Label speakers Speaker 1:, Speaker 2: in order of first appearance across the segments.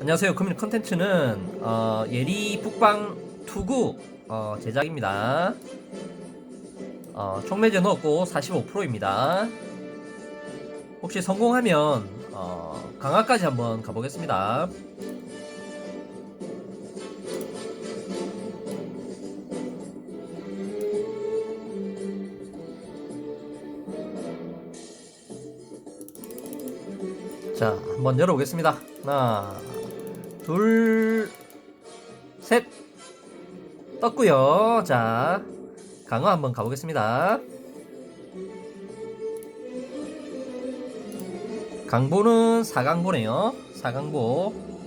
Speaker 1: 안녕하세요. 금일 컨텐츠는 어, 예리 북방 투구 어, 제작입니다. 어, 총 매제 넣었고 45%입니다. 혹시 성공하면 어, 강화까지 한번 가보겠습니다. 자, 한번 열어보겠습니다. 하나, 둘, 셋. 떴고요. 자, 강화 한번 가보겠습니다. 강보는 4강보네요. 4강보.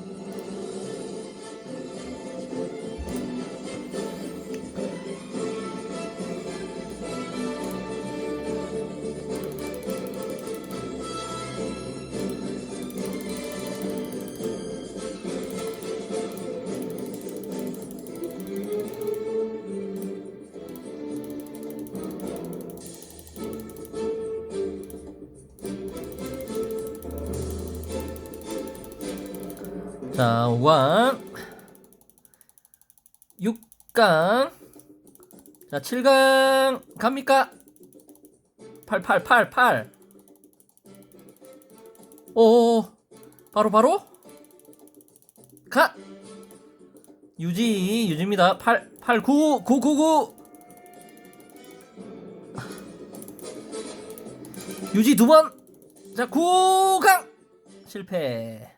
Speaker 1: 자, 5강. 6강. 자, 7강 갑니까? 8, 8, 8, 8. 오, 바로, 바로? 가! 유지, 유지입니다. 8, 8, 9, 9, 9, 9. 유지 두 번. 자, 9강! 실패.